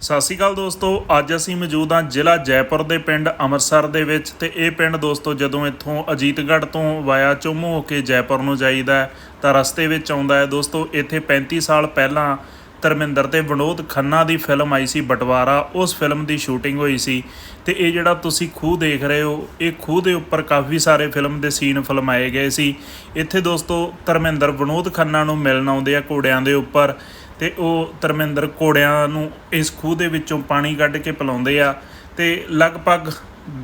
ਸਤਿ ਸ਼੍ਰੀ ਅਕਾਲ ਦੋਸਤੋ, ਅੱਜ ਅਸੀਂ ਮੌਜੂਦ ਹਾਂ ਜ਼ਿਲ੍ਹਾ ਜੈਪੁਰ ਦੇ ਪਿੰਡ ਅੰਮ੍ਰਿਤਸਰ ਦੇ ਵਿੱਚ ਤੇ ਇਹ ਪਿੰਡ ਦੋਸਤੋ ਜਦੋਂ ਇੱਥੋਂ ਅਜੀਤਗੜ੍ਹ ਤੋਂ ਵਾਇਆ ਚੋਮੂ ਹੋ ਕੇ ਜੈਪੁਰ ਨੂੰ ਜਾਈਦਾ ਤਾਂ ਰਸਤੇ ਵਿੱਚ ਆਉਂਦਾ ਹੈ। ਦੋਸਤੋ, ਇੱਥੇ 35 ਸਾਲ ਪਹਿਲਾਂ ਧਰਮਿੰਦਰ ਤੇ ਵਿਨੋਦ ਖੰਨਾ ਦੀ ਫਿਲਮ ਆਈ ਸੀ ਬਟਵਾਰਾ, ਉਸ ਫਿਲਮ ਦੀ ਸ਼ੂਟਿੰਗ ਹੋਈ ਸੀ ਤੇ ਇਹ ਜਿਹੜਾ ਤੁਸੀਂ ਖੂਹ ਦੇਖ ਰਹੇ ਹੋ, ਇਹ ਖੂਹ ਦੇ ਉੱਪਰ ਕਾਫੀ ਸਾਰੇ ਫਿਲਮ ਦੇ ਸੀਨ ਫਿਲਮਾਏ ਗਏ ਸੀ। ਇੱਥੇ ਦੋਸਤੋ ਧਰਮਿੰਦਰ, ਵਿਨੋਦ ਖੰਨਾ ਨੂੰ ਮਿਲਣ ਆਉਂਦੇ ਆ ਘੋੜਿਆਂ ਦੇ ਉੱਪਰ ਤੇ ਉਹ ਧਰਮਿੰਦਰ ਘੋੜਿਆਂ ਨੂੰ ਇਸ ਖੂਹ ਦੇ ਵਿੱਚੋਂ ਪਾਣੀ ਕੱਢ ਕੇ ਪਿਲਾਉਂਦੇ ਆ ਤੇ ਲਗਭਗ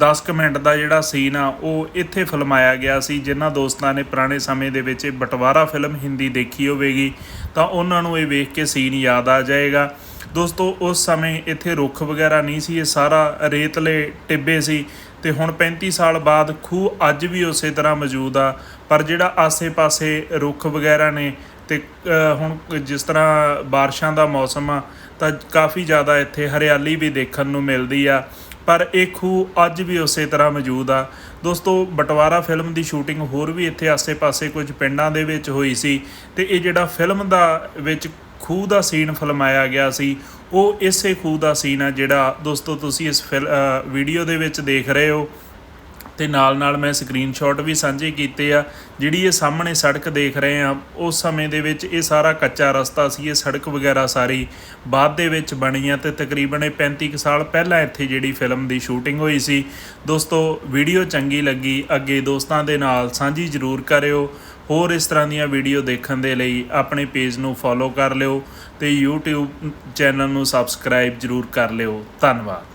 10 ਕੁ ਮਿੰਟ ਦਾ ਜਿਹੜਾ ਸੀਨ ਆ, ਉਹ ਇੱਥੇ ਫਿਲਮਾਇਆ ਗਿਆ ਸੀ, ਜਿਨ੍ਹਾਂ ਦੋਸਤਾਂ ਨੇ ਪੁਰਾਣੇ ਸਮੇਂ ਦੇ ਵਿੱਚ ਇਹ ਬਟਵਾਰਾ ਫਿਲਮ ਹਿੰਦੀ ਦੇਖੀ ਹੋਵੇਗੀ, ਤਾਂ ਉਹਨਾਂ ਨੂੰ ਇਹ ਵੇਖ ਕੇ ਸੀਨ ਯਾਦ ਆ ਜਾਏਗਾ। ਦੋਸਤੋ, ਉਸ ਸਮੇਂ ਇੱਥੇ ਰੁੱਖ ਵਗੈਰਾ ਨਹੀਂ ਸੀ, ਇਹ ਸਾਰਾ ਰੇਤਲੇ ਟਿੱਬੇ ਸੀ ਤੇ ਹੁਣ 35 ਸਾਲ ਬਾਅਦ ਖੂਹ ਅੱਜ ਵੀ ਉਸੇ ਤਰ੍ਹਾਂ ਮੌਜੂਦ ਆ, ਪਰ ਜਿਹੜਾ ਆਸੇ-ਪਾਸੇ ਰੁੱਖ ਵਗੈਰਾ ਨੇ ਤੇ ਹੁਣ ਜਿਸ ਤਰ੍ਹਾਂ ਬਾਰਿਸ਼ਾਂ ਦਾ ਮੌਸਮ ਆ, ਤਾਂ ਕਾਫੀ ਜ਼ਿਆਦਾ ਇੱਥੇ ਹਰਿਆਲੀ ਵੀ ਦੇਖਣ ਨੂੰ ਮਿਲਦੀ ਆ। ਪਰ ਇਹ ਖੂਹ ਅੱਜ ਵੀ ਉਸੇ ਤਰ੍ਹਾਂ ਮੌਜੂਦ ਆ। ਦੋਸਤੋ, ਬਟਵਾਰਾ ਫਿਲਮ ਦੀ ਸ਼ੂਟਿੰਗ ਹੋਰ ਵੀ ਇੱਥੇ ਆਸੇ-ਪਾਸੇ ਕੁਝ ਪਿੰਡਾਂ ਦੇ ਵਿੱਚ ਹੋਈ ਸੀ ਤੇ ਇਹ ਜਿਹੜਾ ਫਿਲਮ ਦਾ ਵਿੱਚ ਖੂਹ ਦਾ ਸੀਨ ਫਿਲਮਾਇਆ ਗਿਆ ਸੀ, ਉਹ ਇਸੇ ਖੂਹ ਦਾ ਸੀਨ ਆ ਜਿਹੜਾ ਦੋਸਤੋ ਤੁਸੀਂ ਇਸ ਫਿਲ- ਵੀਡੀਓ ਦੇ ਵਿੱਚ ਦੇਖ ਰਹੇ ਹੋ। ਤੇ ਨਾਲ ਨਾਲ ਮੈਂ ਸਕਰੀਨਸ਼ਾਟ ਵੀ ਸਾਂਝੇ ਕੀਤੇ ਆ। ਜਿਹੜੀ ਇਹ ਸਾਹਮਣੇ ਸੜਕ ਦੇਖ ਰਹੇ ਆ, ਉਸ ਸਮੇਂ ਦੇ ਵਿੱਚ ਇਹ ਸਾਰਾ ਕੱਚਾ ਰਸਤਾ ਸੀ, ਇਹ ਸੜਕ ਵਗੈਰਾ ਸਾਰੀ ਬਾਅਦ ਦੇ ਵਿੱਚ ਬਣੀ ਆ ਤੇ ਤਕਰੀਬਨ ਇਹ 35 ਕੁ ਸਾਲ ਪਹਿਲਾਂ ਇੱਥੇ ਜਿਹੜੀ ਫਿਲਮ ਦੀ ਸ਼ੂਟਿੰਗ ਹੋਈ ਸੀ। ਦੋਸਤੋ ਵੀਡੀਓ ਚੰਗੀ ਲੱਗੀ, ਅੱਗੇ ਦੋਸਤਾਂ ਦੇ ਨਾਲ ਸਾਂਝੀ ਜ਼ਰੂਰ ਕਰਿਓ। ਹੋਰ ਇਸ ਤਰ੍ਹਾਂ ਦੀਆਂ ਵੀਡੀਓ ਦੇਖਣ ਦੇ ਲਈ ਆਪਣੇ ਪੇਜ ਨੂੰ ਫੋਲੋ ਕਰ ਲਿਓ ਤੇ YouTube ਚੈਨਲ ਨੂੰ ਸਬਸਕ੍ਰਾਈਬ ਜ਼ਰੂਰ ਕਰ ਲਿਓ। ਧੰਨਵਾਦ।